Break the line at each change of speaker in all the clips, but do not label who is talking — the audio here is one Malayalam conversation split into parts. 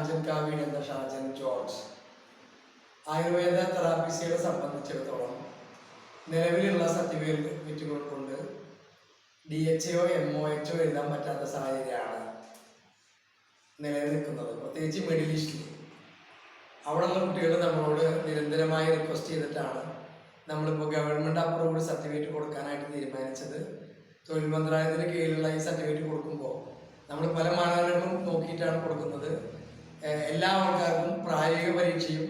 ഷാജൻ കാവീൻ എന്ന ഷാജൻ ജോർജ്. ആയുർവേദ തെറാപ്പിസ്റ്റുകളെ സംബന്ധിച്ചിടത്തോളം നിലവിലുള്ള സർട്ടിഫിക്കറ്റുകൾ കൊണ്ട് D H O M O H O എഴുതാൻ പറ്റാത്ത സാഹചര്യമാണ് നിലനിൽക്കുന്നത്. പ്രത്യേകിച്ച് മിഡിൽ ഈസ്റ്റിൽ അവിടെയുള്ള കുട്ടികൾ നമ്മളോട് നിരന്തരമായി റിക്വസ്റ്റ് ചെയ്തിട്ടാണ് നമ്മളിപ്പോൾ ഗവൺമെന്റ് അപ്രൂവ്ഡ് സർട്ടിഫിക്കറ്റ് കൊടുക്കാനായിട്ട് തീരുമാനിച്ചത്. തൊഴിൽ മന്ത്രാലയത്തിന് കീഴിലുള്ള ഈ സർട്ടിഫിക്കറ്റ് കൊടുക്കുമ്പോൾ നമ്മൾ പല മാനദണ്ഡങ്ങളും നോക്കിയിട്ടാണ് കൊടുക്കുന്നത്. എല്ലാ ആൾക്കാർക്കും പ്രായോഗിക പരീക്ഷയും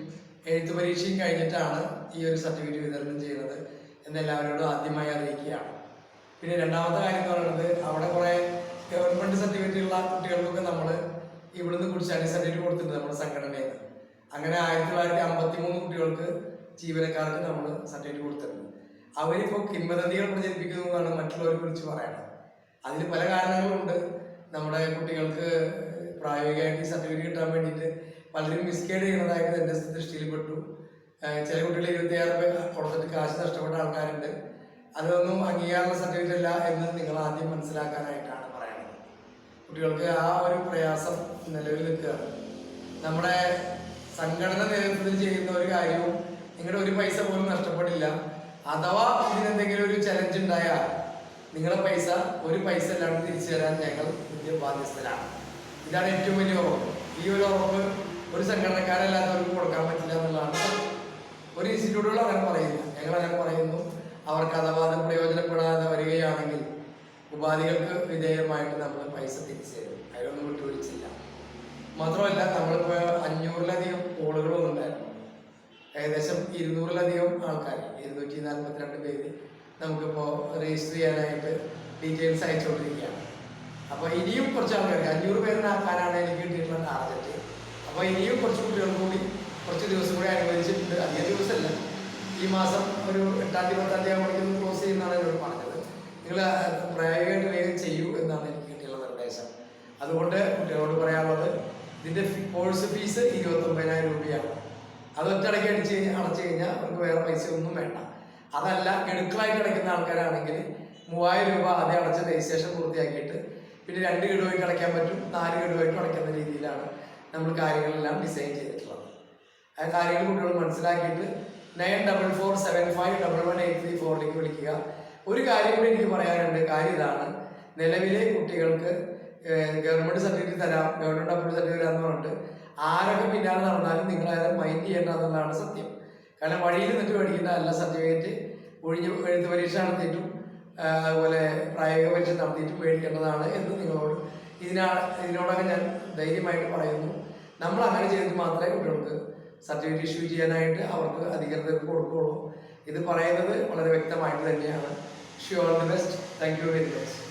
എഴുത്ത് പരീക്ഷയും കഴിഞ്ഞിട്ടാണ് ഈ ഒരു സർട്ടിഫിക്കറ്റ് വിതരണം ചെയ്യുന്നത് എന്ന് എല്ലാവരോടും ആദ്യമായി അറിയിക്കുകയാണ്. പിന്നെ രണ്ടാമത്തെ കാര്യം എന്ന് പറയുന്നത് അവിടെ കുറേ ഗവൺമെന്റ് സർട്ടിഫിക്കറ്റ് ഉള്ള കുട്ടികൾക്കൊക്കെ നമ്മൾ ഇവിടുന്ന് കുടിച്ചാണ് സർട്ടിഫിക്കറ്റ് കൊടുത്തിട്ടുണ്ട് നമ്മുടെ സംഘടനയിൽ. നിന്ന് അങ്ങനെ ആയിരത്തി തൊള്ളായിരത്തി അമ്പത്തി മൂന്ന് കുട്ടികൾക്ക് ജീവനക്കാർക്ക് നമ്മൾ സർട്ടിഫിക്കറ്റ് കൊടുത്തിട്ടുണ്ട്. അവരിപ്പോൾ കിംവദന്തികൾ എന്നാണ് മറ്റുള്ളവരെ കുറിച്ച് പറയുന്നത് അതിന് പല കാരണങ്ങളുണ്ട്. നമ്മുടെ കുട്ടികൾക്ക് പ്രായോഗികമായിട്ട് സർട്ടിഫിക്കറ്റ് കിട്ടാൻ വേണ്ടിയിട്ട് പലരും മിസ്ഗൈഡ് ചെയ്യുന്നതായിട്ട് എന്റെ ദൃഷ്ടിയിൽപ്പെട്ടു. ചില കുട്ടികൾ ഇരുപത്തിയാറ് രൂപ കൊടുത്തിട്ട് കാശ് നഷ്ടപ്പെട്ട ആൾക്കാരുണ്ട്. അതൊന്നും അംഗീകാരമുള്ള സർട്ടിഫിക്കറ്റ് അല്ല എന്ന് നിങ്ങൾ ആദ്യം മനസ്സിലാക്കാനായിട്ടാണ് പറയുന്നത്. കുട്ടികൾക്ക് ആ ഒരു പ്രയാസം നിലവിൽ നിൽക്കുകയാണ് നമ്മുടെ സംഘടന നേതൃത്വത്തിൽ ചെയ്യുന്ന ഒരു കാര്യവും നിങ്ങളുടെ ഒരു പൈസ പോലും നഷ്ടപ്പെടില്ല. അഥവാ ഇതിനെന്തെങ്കിലും ഒരു ചലഞ്ച് ഉണ്ടായാൽ നിങ്ങളുടെ പൈസ ഒരു പൈസ അല്ലാണ്ട് തിരിച്ചു തരാൻ ഞങ്ങൾ ബാധ്യസ്ഥരാണ് ഇതാണ് ഏറ്റവും വലിയ ഉറപ്പ് ഈ ഒരു ഉറപ്പ് ഒരു സംഘടനക്കാരല്ലാത്തവർക്ക് കൊടുക്കാൻ പറ്റില്ല എന്നുള്ളതാണ്. ഒരു ഇൻസ്റ്റിറ്റ്യൂട്ടുകൾ അങ്ങനെ പറയുന്നു. ഞങ്ങൾ അങ്ങനെ പറയുന്നു. അവർക്ക് അഥവാ അത് പ്രയോജനപ്പെടാതെ വരികയാണെങ്കിൽ ഉപാധികൾക്ക് വിധേയമായിട്ട് നമ്മൾ പൈസ തിരിച്ചു തരും. അതിലൊന്നും വിട്ടുവീഴ്ചയില്ല. മാത്രമല്ല നമ്മളിപ്പോൾ അഞ്ഞൂറിലധികം കോളുകൾ ഉണ്ടായിരുന്നു ഏകദേശം ഇരുന്നൂറിലധികം ആൾക്കാർ ഇരുന്നൂറ്റി നാൽപ്പത്തിരണ്ട് പേര് നമുക്കിപ്പോൾ രജിസ്റ്റർ ചെയ്യാനായിട്ട് ഡീറ്റെയിൽസ് അയച്ചുകൊണ്ടിരിക്കുകയാണ്. അപ്പോൾ ഇനിയും കുറച്ച് ആൾക്കാർക്ക് അഞ്ഞൂറ് പേരിനാക്കാനാണ് എനിക്ക് കിട്ടിയിട്ടുള്ള ടാർഗറ്റ് അപ്പോൾ ഇനിയും കുറച്ച് കുട്ടികൾ കൂടി കുറച്ച് ദിവസം കൂടി അനുവദിച്ചിട്ടുണ്ട്. അധിക ദിവസമല്ല. ഈ മാസം ഒരു എട്ടാം തീയതി പത്താം തീയതി ആകുമ്പോഴേക്കും ക്ലോസ് ചെയ്യുന്നതാണ് എന്നോട് പറഞ്ഞത്. നിങ്ങൾ പ്രായോഗികമായിട്ട് വേഗം ചെയ്യൂ എന്നാണ് എനിക്ക് കിട്ടിയുള്ള നിർദ്ദേശം. അതുകൊണ്ട് കുട്ടികളോട് പറയാനുള്ളത് ഇതിന്റെ കോഴ്സ് ഫീസ് ഇരുപത്തൊമ്പതിനായിരം രൂപയാണ്. അത് ഒറ്റടയ്ക്ക് അടിച്ച് അടച്ചു കഴിഞ്ഞാൽ അവർക്ക് വേറെ പൈസ ഒന്നും വേണ്ട. അതല്ല ഗഡുക്കളായിട്ട് അടയ്ക്കുന്ന ആൾക്കാരാണെങ്കിൽ മൂവായിരം രൂപ ആദ്യം അടച്ച് രജിസ്ട്രേഷൻ പൂർത്തിയാക്കിയിട്ട് പിന്നെ രണ്ട് ഗഡുവായിട്ട് അടയ്ക്കാൻ പറ്റും നാല് ഗഡുവായിട്ട് അടയ്ക്കുന്ന രീതിയിലാണ് നമ്മൾ കാര്യങ്ങളെല്ലാം ഡിസൈൻ ചെയ്തിട്ടുള്ളത്. ആ കാര്യങ്ങൾ കുട്ടികൾ മനസ്സിലാക്കിയിട്ട് nine double four seven five double one eight three ഫോറിലേക്ക് വിളിക്കുക. ഒരു കാര്യം കൂടി എനിക്ക് പറയാനുണ്ട്. കാര്യം ഇതാണ്. നിലവിലെ കുട്ടികൾക്ക് ഗവൺമെന്റ് സർട്ടിഫിക്കറ്റ് തരാം ഗവൺമെന്റ് അപ്രൂവ് സർട്ടിഫിക്കറ്റ് തരാമെന്ന് പറഞ്ഞിട്ട് ആരൊക്കെ പിന്നാലെ നടന്നാലും നിങ്ങൾ ആരും മൈൻഡ് ചെയ്യേണ്ട എന്നുള്ളതാണ് സത്യം. കാരണം വഴിയിൽ നിന്നിട്ട് മേടിക്കുന്ന എല്ലാ സർട്ടിഫിക്കറ്റ് ഒഴിഞ്ഞ് എഴുത്ത് പരീക്ഷ നടത്തിയിട്ടും അതുപോലെ പ്രായോഗിക പരീക്ഷ നടത്തിയിട്ട് പേടിക്കേണ്ടതാണ് എന്ന് നിങ്ങളോട് ഇതിനാ ഇതിനോടൊക്കെ ഞാൻ ധൈര്യമായിട്ട് പറയുന്നു. നമ്മൾ അങ്ങനെ ചെയ്തിട്ട് മാത്രമേ കുട്ടികൾക്ക് സർട്ടിഫിക്കറ്റ് ഇഷ്യൂ ചെയ്യാനായിട്ട് അവർക്ക് അധികൃതർക്ക് കൊടുക്കുകയുള്ളൂ. ഇത് പറയുന്നത് വളരെ വ്യക്തമായിട്ട് തന്നെയാണ്. ഷു all the best thank you very much